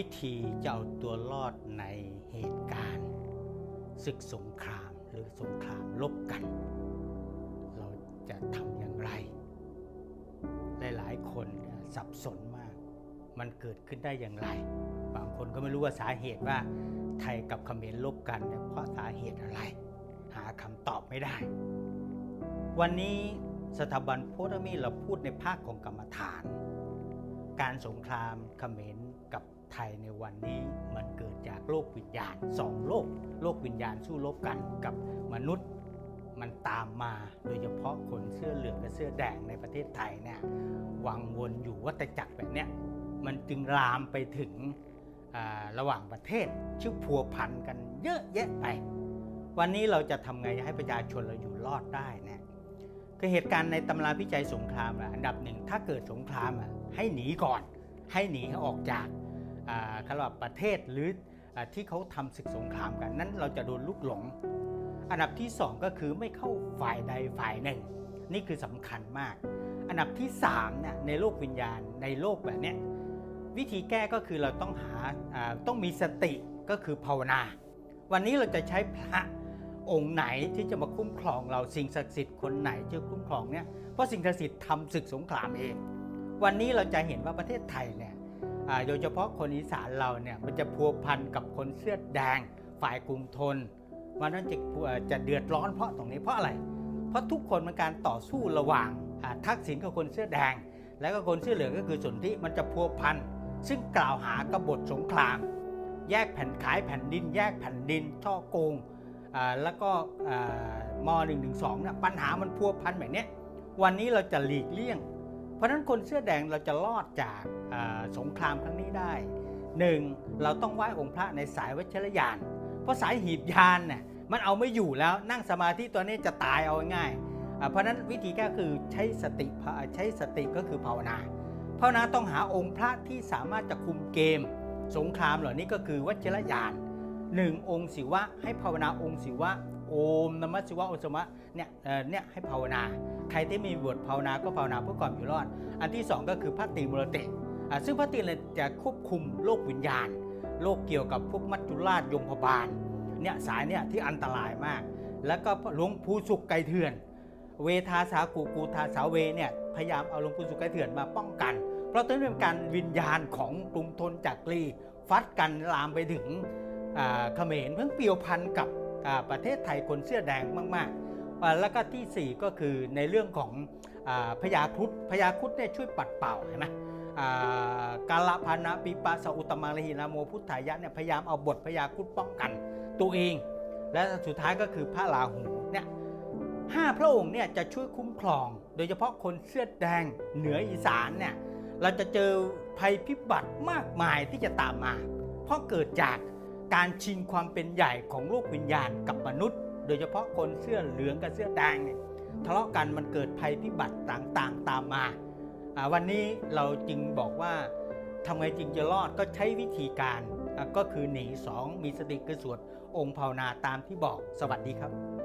วิธีจะเอาตัวรอดในเหตุการณ์ศึกสงครามหรือสงครามลบกัน เราจะทำอย่างไร หลายๆ คนเนี่ยสับสนมาก มันเกิดขึ้นได้อย่างไร บางคนก็ไม่รู้ว่าสาเหตุว่า ไทยกับเขมรลบกันเพราะสาเหตุอะไร หาคำตอบไม่ได้ วันนี้สถาบันโพธมีเราพูดในภาคของกรรมฐาน การสงครามเขมรกับ ไทยในวันนี้มันเกิดจากโลกวิญญาณสองโลก โลกวิญญาณสู้รบกันกับมนุษย์มันตามมาโดยเฉพาะคนเสื้อเหลืองและเสื้อแดงในประเทศไทยเนี่ยวังวนอยู่วัฏจักรแบบเนี้ยมันจึงลามไปถึงระหว่างประเทศชื่อพัวพันกันเยอะแยะไป วันนี้เราจะทำไงให้ประชาชนเราอยู่รอดได้เนี่ยคือเหตุการณ์ในตำราพิจัยสงครามอันดับหนึ่งถ้าเกิดสงครามอะให้หนีก่อน ให้หนีออกจาก อ่าคำว่าประเทศหรืออที่เขาทำศึกสงครามกัน นั้นเราจะโดนลูกหลง อันดับที่สองก็คือไม่เข้าฝ่ายใดฝ่ายหนึ่ง นี่คือสำคัญมาก อันดับที่สามเนี่ยในโลกวิญญาณในโลกแบบนี้วิธีแก้ก็คือเราต้องหาต้องมีสติก็คือภาวนา วันนี้เราจะใช้พระองค์ไหนที่จะมาคุ้มครองเราสิ่งศักดิ์สิทธิ์คนไหนจะคุ้มครองเนี่ยเพราะสิ่งศักดิ์สิทธิ์ทำศึกสงครามเอง วันนี้เราจะเห็นว่าประเทศไทยเนี่ย โดยเฉพาะคนอีสานเราเนี่ยมันจะพัวพันกับคนเสื้อแดงฝ่ายกรุงทนวันนั้นจะเอ่อจะเดือดร้อนเพราะตรงนี้เพราะอะไร เพราะทุกคนมันการต่อสู้ระหว่างทักษิณกับคนเสื้อแดง แล้วก็คนเสื้อเหลืองก็คือส่วนธิมันจะพัวพันซึ่งกล่าวหากบฏสงคราม แยกแผ่นขายแผ่นดิน แยกแผ่นดินช่อโกงแล้วก็อ่าม1นึเนี่ยปัญหามันพัวพันแบบนี้วันนี้เราจะหลีกเลี่ยง เพราะฉะนั้นคนเสื้อแดงเราจะรอดจากสงครามครั้งนี้ได้หนึ่งเราต้องไหว้องค์พระในสายวัชรยาน เพราะสายหีบยานเนี่ยมันเอาไม่อยู่แล้วนั่งสมาธิตัวนี้จะตายเอาง่ายเพราะนั้นวิธีแก้คือใช้สติใช้สติก็คือภาวนาภาวนาต้องหาองค์พระที่สามารถจะคุมเกม สงครามเหล่านี้ก็คือวัชรยานหนึ่งองค์ศิวะให้ภาวนาองค์ศิวะ โอมนมัสสิวะโอสมะเนี่ยเนี่ยให้ภาวนา ใครที่มีบทภาวนาก็ภาวนาเพื่อความอยู่รอด อันที่สองก็คือพระตรีมุรติซึ่งพระตรีมุรติจะควบคุมโลกวิญญาณโลกเกี่ยวกับพวกมัจจุราชยมพบาลเนี่ยสายเนี่ยที่อันตรายมาก แล้วก็หลวงปู่สุกไกเถื่อน เวทาสากูกูทาสาเวเนี่ยพยายามเอาหลวงปู่สุกไกเถื่อนมาป้องกัน เพราะตอนเป็นการวิญญาณของกรุงธนจักรีฟัดกันลามไปถึงเขมรเพิ่งเปียวพันกับ ประเทศไทยคนเสื้อแดงมากๆ แล้วก็ทีสี่4 ก็คือในเรื่องของอพยาครุฑพยาครุฑเนี่ยช่วยปัดเป่าเห็นไหมกาลพานะปิปะสอุตมาลหินาโมพุทธายะเนี่ยพยายามเอาบทพยาครุฑป้องกันตัวเอง และสุดท้ายก็คือพระราหูเนี่ยห้าพระองค์เนี่ยจะช่วยคุ้มครอง โดยเฉพาะคนเสื้อแดงเหนืออีสานเนี่ยเราจะเจอภัยพิบัติมากมายที่จะตามมา เพราะเกิดจาก การชิงความเป็นใหญ่ของโลกวิญญาณกับมนุษย์ โดยเฉพาะคนเสื้อเหลืองกับเสื้อแดงเนี่ยทะเลาะกันมันเกิดภัยพิบัติต่างๆ ตามมา วันนี้เราจึงบอกว่าทำไงจึงจะรอดก็ใช้วิธีการก็คือหนีสองมีสติคือสวดองค์ภาวนาตามที่บอกสวัสดีครับ